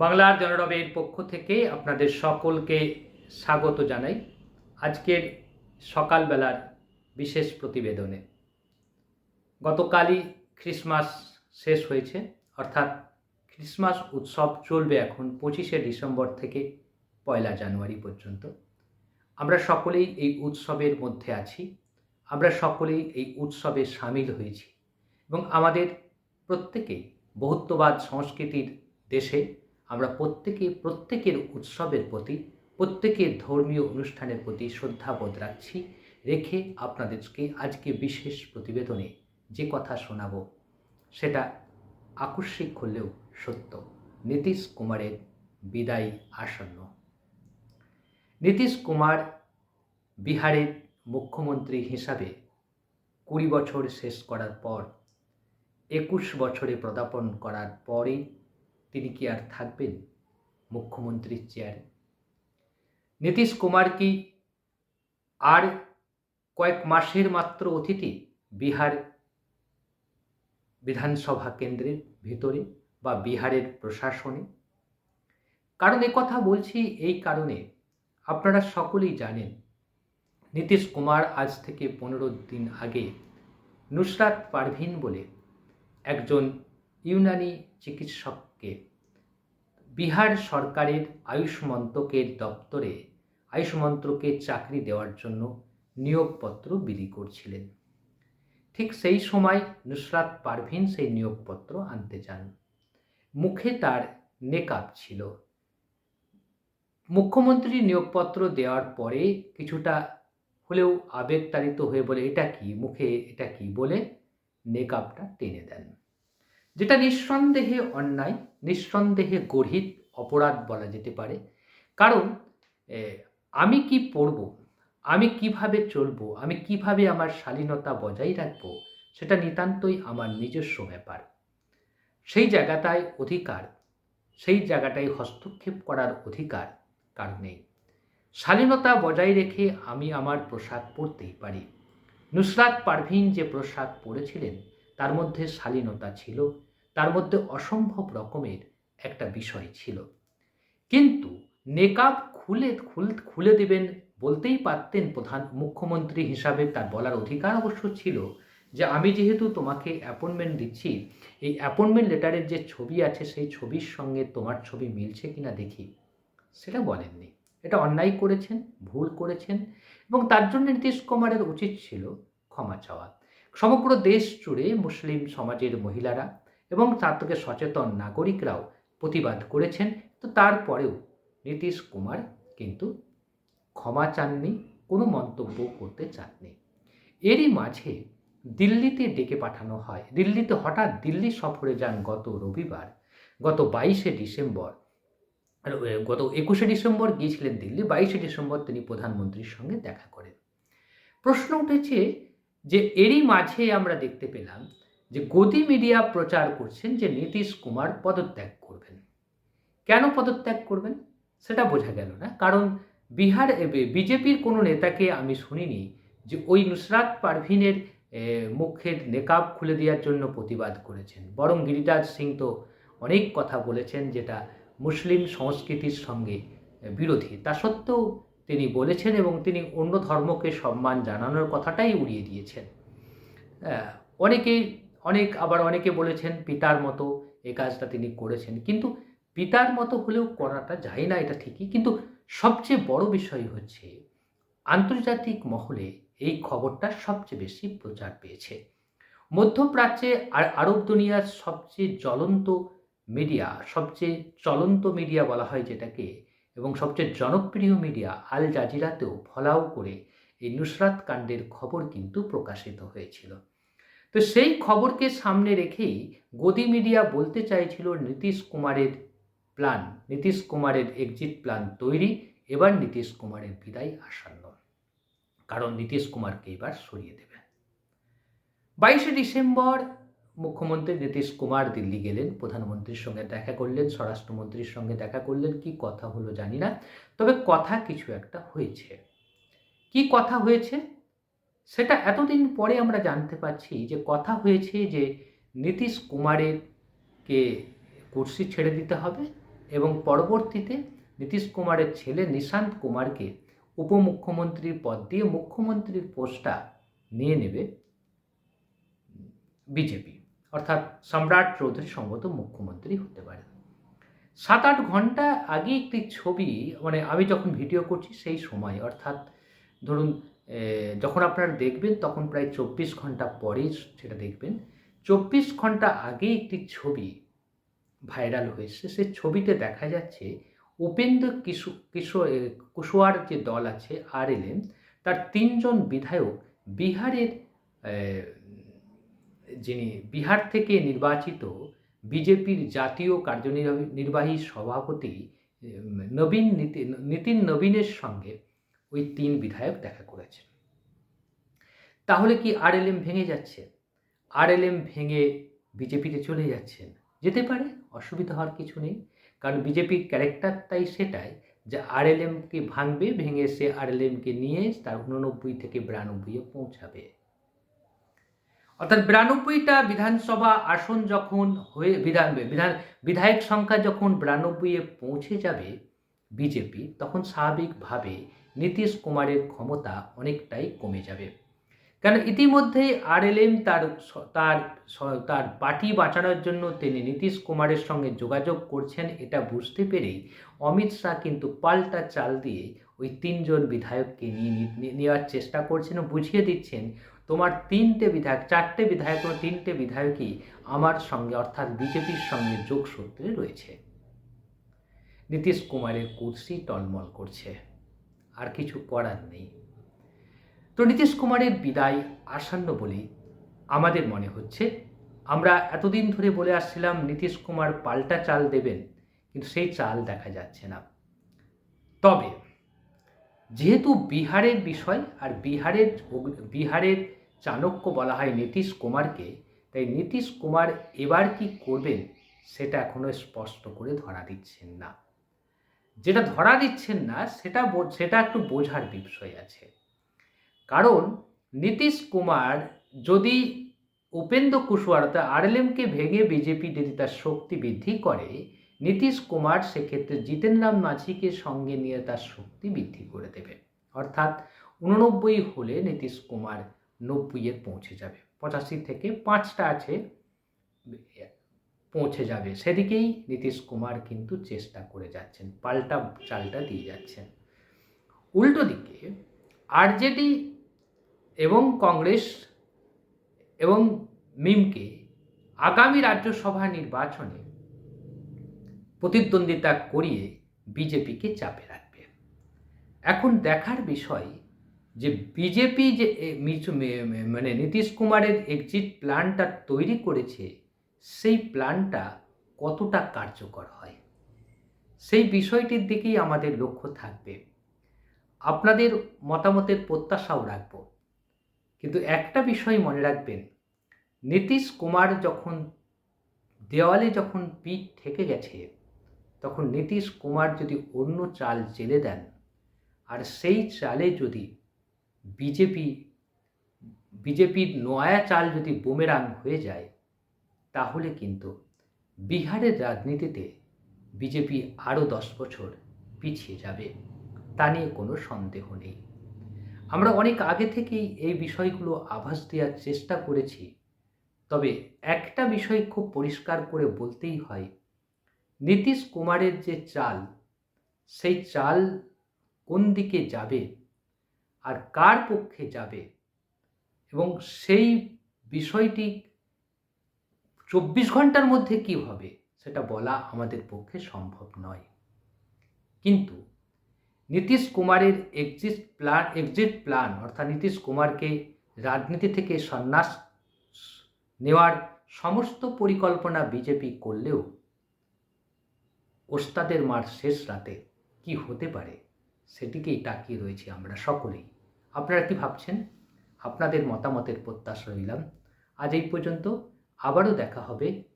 বাংলার জনরবের পক্ষ থেকে আপনাদের সকলকে স্বাগত জানাই আজকের সকালবেলার বিশেষ প্রতিবেদনে। গতকালই খ্রিসমাস শেষ হয়েছে, অর্থাৎ খ্রিসমাস উৎসব চলবে এখন পঁচিশে ডিসেম্বর থেকে পয়লা জানুয়ারি পর্যন্ত। আমরা সকলেই এই উৎসবের মধ্যে আছি, আমরা সকলেই এই উৎসবে সামিল হয়েছি এবং আমাদের প্রত্যেকেই বহুত্ববাদ সংস্কৃতির দেশে আমরা প্রত্যেকে, প্রত্যেকের উৎসবের প্রতি, প্রত্যেকের ধর্মীয় অনুষ্ঠানের প্রতি শ্রদ্ধাবোধ রাখছি। রেখে আপনাদেরকে আজকে বিশেষ প্রতিবেদনে যে কথা শোনাব, সেটা আকস্মিক হলেও সত্য। নীতিশ কুমারের বিদায় আসন্ন। নীতিশ কুমার বিহারের মুখ্যমন্ত্রী হিসাবে কুড়ি বছর শেষ করার পর, একুশ বছরে পদার্পণ করার পরে তিনি কি আর থাকবেন? মুখ্যমন্ত্রীর চেয়ারে। নীতিশ কুমার কি আর কয়েক মাসের মাত্র অতিথি বিহার বিধানসভা কেন্দ্রের ভিতরে বা বিহারের প্রশাসনে? কারণ কথা বলছি এই কারণে, আপনারা সকলেই জানেন, নীতিশ কুমার আজ থেকে পনেরো দিন আগে নুসরাত পারভিন বলে একজন ইউনানি চিকিৎসককে বিহার সরকারের আয়ুষ মন্ত্রকের দপ্তরে আয়ুষ মন্ত্রকে চাকরি দেওয়ার জন্য নিয়োগপত্র বিলি করছিলেন। ঠিক সেই সময় নুসরাত পারভিন সেই নিয়োগপত্র আনতে যান। মুখে তার নেকাব ছিল। মুখ্যমন্ত্রী নিয়োগপত্র দেওয়ার পরে কিছুটা হলেও আবেগতাড়িত হয়ে বলে, এটা কি? মুখে, এটা কি? বলে নেকাবটা টেনে দেন। যেটা নিঃসন্দেহে অন্যায়, নিঃসন্দেহে গর্হিত অপরাধ বলা যেতে পারে। কারণ আমি কি পড়ব? আমি কীভাবে চলবো? আমি কীভাবে আমার শালীনতা বজায় রাখব? সেটা নিতান্তই আমার নিজস্ব ব্যাপার। সেই জায়গাটায় অধিকার, সেই জায়গাটায় হস্তক্ষেপ করার অধিকার কার নেই। শালীনতা বজায় রেখে আমি আমার পোশাক পরতেই পারি। নুসরাত পারভিন যে পোশাক পরেছিলেন তার মধ্যে শালীনতা ছিল, তার মধ্যে অসম্ভব রকমের একটা বিষয় ছিল। কিন্তু নেকাব খুলে, খুল, খুলে দেবেন বলতেই পারতেন প্রধান মুখ্যমন্ত্রী হিসাবে, তার বলার অধিকার অবশ্য ছিল যে আমি যেহেতু তোমাকে অ্যাপয়েন্টমেন্ট দিচ্ছি, এই অ্যাপয়েন্টমেন্ট লেটারের যে ছবি আছে, সেই ছবির সঙ্গে তোমার ছবি মিলছে কিনা দেখি। সেটা বলেননি। এটা অন্যায় করেছেন, ভুল করেছেন এবং তার জন্য নীতিশ কুমারের উচিত ছিল ক্ষমা চাওয়া। সমগ্র দেশ জুড়ে মুসলিম সমাজের মহিলারা এবং তার থেকে সচেতন নাগরিকরাও প্রতিবাদ করেছেন। তো তারপরেও নীতিশ কুমার কিন্তু ক্ষমা চাননি, কোনো মন্তব্য করতে চাননি। এরই মাঝে দিল্লিতে ডেকে পাঠানো হয়। দিল্লিতে হঠাৎ দিল্লি সফরে যান গত রবিবার, গত বাইশে ডিসেম্বর, গত একুশে ডিসেম্বর গিয়েছিলেন দিল্লি, বাইশে ডিসেম্বর তিনি প্রধানমন্ত্রীর সঙ্গে দেখা করেন। প্রশ্ন উঠেছে যে এরই মাঝে আমরা দেখতে পেলাম যে গদি মিডিয়া প্রচার করছেন যে নীতিশ কুমার পদত্যাগ করবেন। কেন পদত্যাগ করবেন? সেটা বোঝা গেল না। কারণ বিহার বিজেপির কোনো নেতাকে আমি শুনিনি যে ওই নুসরাত পারভিনের মুখের নেকাব খুলে দেওয়ার জন্য প্রতিবাদ করেছেন। বরং গিরিরাজ সিং তো অনেক কথা বলেছেন যেটা মুসলিম সংস্কৃতির সঙ্গে বিরোধী। তা সত্ত্বেও তিনি বলেছেন এবং তিনি অন্য ধর্মকে সম্মান জানানোর কথাটাই উড়িয়ে দিয়েছেন। আহ, অনেকেই অনেক আবার অনেকে বলেছেন পিতার মতো এই কাজটা তিনি করেছেন। কিন্তু পিতার মতো হলেও করাটা যায় না এটা ঠিকই। কিন্তু সবচেয়ে বড় বিষয় হচ্ছে আন্তর্জাতিক মহলে এই খবরটা সবচেয়ে বেশি প্রচার পেয়েছে। মধ্যপ্রাচ্যে আর আরব দুনিয়ার সবচেয়ে জ্বলন্ত মিডিয়া সবচেয়ে চলন্ত মিডিয়া বলা হয় যেটাকে এবং সবচেয়ে জনপ্রিয় মিডিয়া আল জাজিরাতেও ফলাও করে এই নুসরাত কাণ্ডের খবর কিন্তু প্রকাশিত হয়েছিল। তো সেই খবরকে সামনে রেখেই গদি মিডিয়া বলতে চাইছিল নীতিশ কুমারের প্ল্যান। নীতিশ কুমারের এক্সিট প্ল্যান তৈরি, এবার নীতিশ কুমারের বিদায় আসন্ন। কারণ নীতিশ কুমারকে এবার সরিয়ে দেবে। বাইশে ডিসেম্বর মুখ্যমন্ত্রী নীতিশ কুমার দিল্লি গেলেন, প্রধানমন্ত্রীর সঙ্গে দেখা করলেন, স্বরাষ্ট্রমন্ত্রীর সঙ্গে দেখা করলেন, কি কথা হলো জানি না, তবে কথা কিছু একটা হয়েছে। কি কথা হয়েছে? সেটা এতদিন পরে আমরা জানতে পারছি যে কথা হয়েছে যে নীতিশ কুমারের কে কুর্সি ছেড়ে দিতে হবে এবং পরবর্তীতে নীতিশ কুমারের ছেলে নিশান্ত কুমারকে উপমুখ্যমন্ত্রীর পদ দিয়ে মুখ্যমন্ত্রীর পোস্টটা নিয়ে নেবে বিজেপি। অর্থাৎ সম্রাট চৌধুরী সম্ভবত মুখ্যমন্ত্রী হতে পারে সাত আট ঘণ্টা আগে একটি ছবি মানে আমি যখন ভিডিও করছি সেই সময় অর্থাৎ ধরুন যখন আপনারা দেখবেন তখন প্রায় চব্বিশ ঘণ্টা পরেই সেটা দেখবেন চব্বিশ ঘণ্টা আগে একটি ছবি ভাইরাল হয়েছে। সেই ছবিতে দেখা যাচ্ছে উপেন্দ্র কিশো কিশোর এ, কুশওয়ার যে দল আছে আরএলএম তার তিনজন বিধায়ক বিহারের যিনি বিহার থেকে নির্বাচিত বিজেপির জাতীয় কার্যনির্বাহী, নির্বাহী সভাপতি নবীন নীতিন নীতিন নবীনের সঙ্গে ওই তিন বিধায়ক দেখা করেছেন। তাহলে কি আর আরএলএম ভেঙে যাচ্ছে? আরএলএম ভেঙে বিজেপিতে চলে যাচ্ছেন? যেতে পারে, অসুবিধা হওয়ার কিছু নেই। কারণ বিজেপির ক্যারেক্টারটাই সেটাই যে আরএলএমকে ভাঙবে, ভেঙে সে আরএলএমকে নিয়ে তার উননব্বই থেকে বিরানব্বইয়ে পৌঁছাবে। অর্থাৎ বিরানব্বইটা বিধানসভা আসন যখন হয়ে বিধান বিধান, বিধায়ক সংখ্যা যখন বিরানব্বইয়ে পৌঁছে যাবে বিজেপি, তখন স্বাভাবিকভাবে নীতিশ কুমারের ক্ষমতা অনেকটাই কমে যাবে। কারণ ইতিমধ্যেই আরএলএম তার তার তার পার্টি বাঁচানোর জন্য তিনি নীতিশ কুমারের সঙ্গে যোগাযোগ করছেন এটা বুঝতে পেরেই অমিত শাহ কিন্তু পাল্টা চাল দিয়ে ওই তিনজন বিধায়ককে নিয়ে নেওয়ার চেষ্টা করছেন বুঝিয়ে দিচ্ছেন তোমার তিনটে বিধায়ক, চারটে বিধায়ক ও তিনটে বিধায়কই আমার সঙ্গে, অর্থাৎ বিজেপির সঙ্গে যোগসূত্রে রয়েছে। নীতিশ কুমারের কুর্সি টলমল করছে, আর কিছু করার নেই। তো নীতিশ কুমারের বিদায় আসন্ন বলেই আমাদের মনে হচ্ছে। আমরা এতদিন ধরে বলে আসছিলাম, নীতিশ কুমার পাল্টা চাল দেবেন, কিন্তু সেই চাল দেখা যাচ্ছে না। তবে যেহেতু বিহারের বিষয় আর বিহারের বিহারের চাণক্য বলা হয় নীতিশ কুমারকে, তাই নীতিশ কুমার এবার কি করবেন সেটা এখনও স্পষ্ট করে ধরা দিচ্ছেন না। যেটা ধরা দিচ্ছেন না সেটা সেটা একটু বোঝার বিষয় আছে। কারণ নীতিশ কুমার যদি উপেন্দ্র কুশওয়ার অর্থাৎ আরএলএমকে ভেঙে বিজেপি যদি তার শক্তি বৃদ্ধি করে নীতিশ কুমার সেক্ষেত্রে জিতেন রাম মাঝিকে সঙ্গে নিয়ে তার শক্তি বৃদ্ধি করে দেবে। অর্থাৎ উননব্বই হলে নীতিশ কুমার নব্বইয়ে পৌঁছে যাবে। পঁচাশি থেকে পাঁচটা আছে, পৌঁছে যাবে। সেদিকেই নীতিশ কুমার কিন্তু চেষ্টা করে যাচ্ছেন, পাল্টা চালটা দিয়ে যাচ্ছেন। উল্টো দিকে আরজেডি এবং কংগ্রেস এবং মিমকে আগামী রাজ্যসভা নির্বাচনে প্রতিদ্বন্দ্বিতা করিয়ে বিজেপিকে চাপে রাখবে। এখন দেখার বিষয় যে বিজেপি যে মানে নীতিশ কুমারের এক্সিট প্ল্যানটা তৈরি করেছে, সেই প্ল্যানটা কতটা কার্যকর হয়? সেই বিষয়টির দিকেই আমাদের লক্ষ্য থাকবে। আপনাদের মতামতের প্রত্যাশাও রাখব। কিন্তু একটা বিষয় মনে রাখবেন, নীতিশ কুমার যখন দেওয়ালে যখন পিঠ থেকে গেছে তখন নীতিশ কুমার যদি অন্য চাল জেলে দেন, আর সেই চালে যদি বিজেপি, বিজেপির নয়া চাল যদি বুমেরাং হয়ে যায়, তাহলে কিন্তু বিহারের রাজনীতিতে বিজেপি আরও দশ বছর পিছিয়ে যাবে, তা নিয়ে কোনো সন্দেহ নেই। আমরা অনেক আগে থেকেই এই বিষয়গুলো আভাস দেওয়ার চেষ্টা করেছি, তবে একটা বিষয় খুব পরিষ্কার করে বলতেই হয় নীতিশ কুমারের যে চাল, সেই চাল কোন দিকে যাবে আর কার পক্ষে যাবে? এবং সেই বিষয়টি চব্বিশ ঘণ্টার মধ্যে কি হবে সেটা বলা আমাদের পক্ষে সম্ভব নয়। কিন্তু নীতিশ কুমারের এক্সিট প্ল্যান এক্সিট প্ল্যান অর্থাৎ নীতিশ কুমারকে রাজনীতি থেকে সন্ন্যাস নেওয়ার সমস্ত পরিকল্পনা বিজেপি করলেও ওস্তাদের মার শেষ রাতে কি হতে পারে সেটিকেই তাকিয়ে রয়েছি আমরা সকলেই। আপনারা কি ভাবছেন? আপনাদের মতামতের প্রত্যাশা রইলাম। আজ এই পর্যন্ত আবারও দেখা হবে